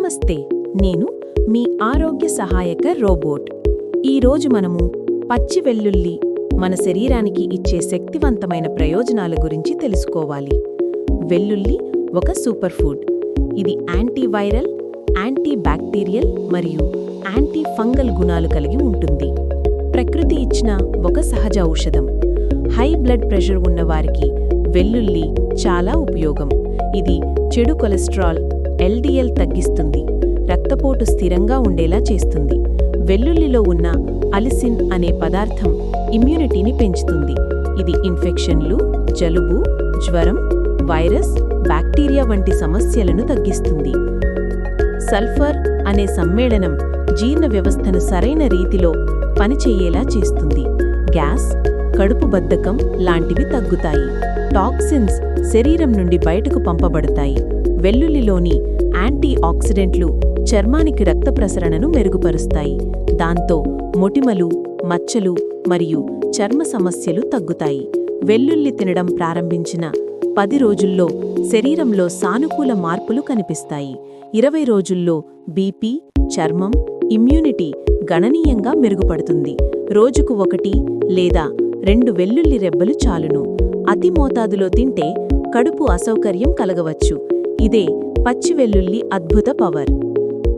నమస్తే నేను మీ ఆరోగ్య సహాయక రోబోట్. ఈరోజు మనము పచ్చి వెల్లుల్లి మన శరీరానికి ఇచ్చే శక్తివంతమైన ప్రయోజనాల గురించి తెలుసుకోవాలి. వెల్లుల్లి ఒక సూపర్ ఫుడ్. ఇది యాంటీవైరల్ యాంటీ బ్యాక్టీరియల్ మరియు యాంటీ ఫంగల్ గుణాలు కలిగి ఉంటుంది. ప్రకృతి ఇచ్చిన ఒక సహజ ఔషధం. హై బ్లడ్ ప్రెషర్ ఉన్నవారికి వెల్లుల్లి చాలా ఉపయోగం. ఇది చెడు కొలెస్ట్రాల్ ఎల్డిఎల్ తగ్గిస్తుంది. రక్తపోటు స్థిరంగా ఉండేలా చేస్తుంది. వెల్లుల్లిలో ఉన్న అలిసిన్ అనే పదార్థం ఇమ్యూనిటీని పెంచుతుంది. ఇది ఇన్ఫెక్షన్లు జలుబు జ్వరం వైరస్ బ్యాక్టీరియా వంటి సమస్యలను తగ్గిస్తుంది. సల్ఫర్ అనే సమ్మేళనం జీర్ణ వ్యవస్థను సరైన రీతిలో పనిచేయేలా చేస్తుంది. గ్యాస్ కడుపు బద్ధకం లాంటివి తగ్గుతాయి. టాక్సిన్స్ శరీరం నుండి బయటకు పంపబడతాయి. వెల్లుల్లిలోని యాంటీ ఆక్సిడెంట్లు చర్మానికి రక్త ప్రసరణను మెరుగుపరుస్తాయి. దాంతో మొటిమలు మచ్చలు మరియు చర్మ సమస్యలు తగ్గుతాయి. వెల్లుల్లి తినడం ప్రారంభించిన పది రోజుల్లో శరీరంలో సానుకూల మార్పులు కనిపిస్తాయి. ఇరవై రోజుల్లో బీపీ చర్మం ఇమ్యూనిటీ గణనీయంగా మెరుగుపడుతుంది. రోజుకు ఒకటి లేదా రెండు వెల్లుల్లి రెబ్బలు చాలును. అతి మోతాదులో తింటే కడుపు అసౌకర్యం కలగవచ్చు. ఇదే పచ్చి వెల్లుల్లి అద్భుత పవర్.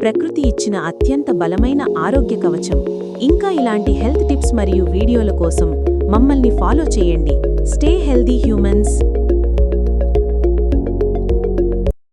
ప్రకృతి ఇచ్చిన అత్యంత బలమైన ఆరోగ్య కవచం. ఇంకా ఇలాంటి హెల్త్ టిప్స్ మరియు వీడియోల కోసం మమ్మల్ని ఫాలో చేయండి. Stay healthy humans.